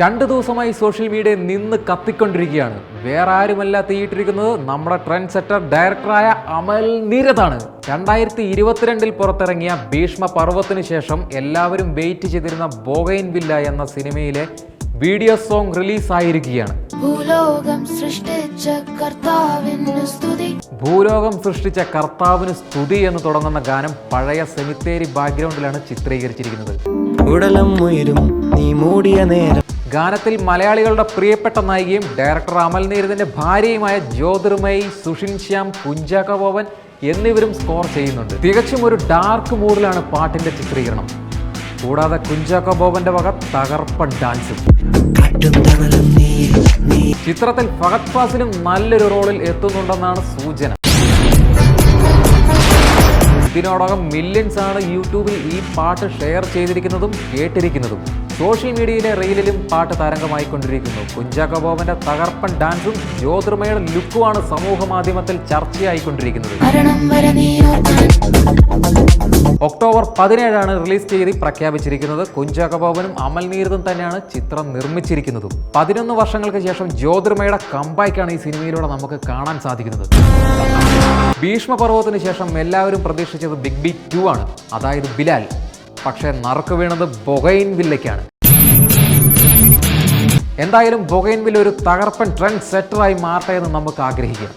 രണ്ട് ദിവസമായി സോഷ്യൽ മീഡിയയിൽ നിന്ന് കത്തിക്കൊണ്ടിരിക്കുകയാണ്. വേറെ ആരുമല്ല തീയിട്ടിരിക്കുന്നത്. നമ്മുടെ ട്രെൻഡ് സെറ്റർ ഡയറക്ടറായ അമൽ നീരതാണ്. രണ്ടായിരത്തി ഇരുപത്തിരണ്ടിൽ പുറത്തിറങ്ങിയ ഭീഷ്മ പർവത്തിന് ശേഷം എല്ലാവരും വെയിറ്റ് ചെയ്തിരുന്ന ബോഗൈൻ വില്ല എന്ന സിനിമയിലെ വീഡിയോ സോങ് റിലീസ് ആയിരിക്കുകയാണ്. ഭൂലോകം സൃഷ്ടിച്ച കർത്താവിന് സ്തുതി. ഭൂലോകം സൃഷ്ടിച്ച കർത്താവിന് സ്തുതി എന്ന് തുടങ്ങുന്ന ഗാനം പഴയ സെമിത്തേരി ബാക്ക്ഗ്രൗണ്ടിലാണ് ചിത്രീകരിച്ചിരിക്കുന്നത്. ഉടലം ഉയരും നീ മൂടിയ നേരം ഗാനത്തിൽ മലയാളികളുടെ പ്രിയപ്പെട്ട നായികയും ഡയറക്ടർ അമൽ നീരദിന്റെ ഭാര്യയുമായ ജ്യോതിർമയി സുഷിൻ ശ്യാം കുഞ്ചാക്ക ബോബൻ എന്നിവരും സ്കോർ ചെയ്യുന്നുണ്ട്. തികച്ചും ഒരു ഡാർക്ക് മൂഡിലാണ് പാട്ടിന്റെ ചിത്രീകരണം. കൂടാതെ കുഞ്ചാക്ക വക തകർപ്പൻ ഡാൻസും ചിത്രത്തിൽ ഫഹദ് ഫാസിലും നല്ലൊരു റോളിൽ എത്തുന്നുണ്ടെന്നാണ് സൂചന. ഇതിനോടകം മില്യൺസ് ആണ് യൂട്യൂബിൽ ഈ പാട്ട് ഷെയർ ചെയ്തിരിക്കുന്നതും കേട്ടിരിക്കുന്നതും. സോഷ്യൽ മീഡിയയിലെ റീലിലും പാട്ട് തരംഗമായിക്കൊണ്ടിരിക്കുന്നു കുഞ്ചാക്ക ബോബന്റെ തകർപ്പൻ ഡാൻസും ജ്യോതിർമയുടെ ലുക്കുമാണ് സമൂഹ മാധ്യമത്തിൽ ചർച്ചയായിക്കൊണ്ടിരിക്കുന്നത്. ഒക്ടോബർ പതിനേഴാണ് റിലീസ് തീയതി പ്രഖ്യാപിച്ചിരിക്കുന്നത്. കുഞ്ചാക്ക ബോബനും അമൽ നീരദും തന്നെയാണ് ചിത്രം നിർമ്മിച്ചിരിക്കുന്നതും. പതിനൊന്ന് വർഷങ്ങൾക്ക് ശേഷം ജ്യോതിർമയുടെ കമ്പാക്കാണ് ഈ സിനിമയിലൂടെ നമുക്ക് കാണാൻ സാധിക്കുന്നത്. ഭീഷ്മപർവത്തിന് ശേഷം എല്ലാവരും പ്രതീക്ഷിച്ചത് ബിഗ് ബി ടു ആണ്. അതായത് ബിലാൽ. പക്ഷേ നറുക്ക് വീണത് ബൊഗൈൻ വില്ലയ്ക്കാണ്. എന്തായാലും ബൊഗൈൻ വില്ല ഒരു തകർപ്പൻ ട്രെൻഡ് സെറ്ററായി മാറട്ടെ എന്ന് നമുക്ക് ആഗ്രഹിക്കാം.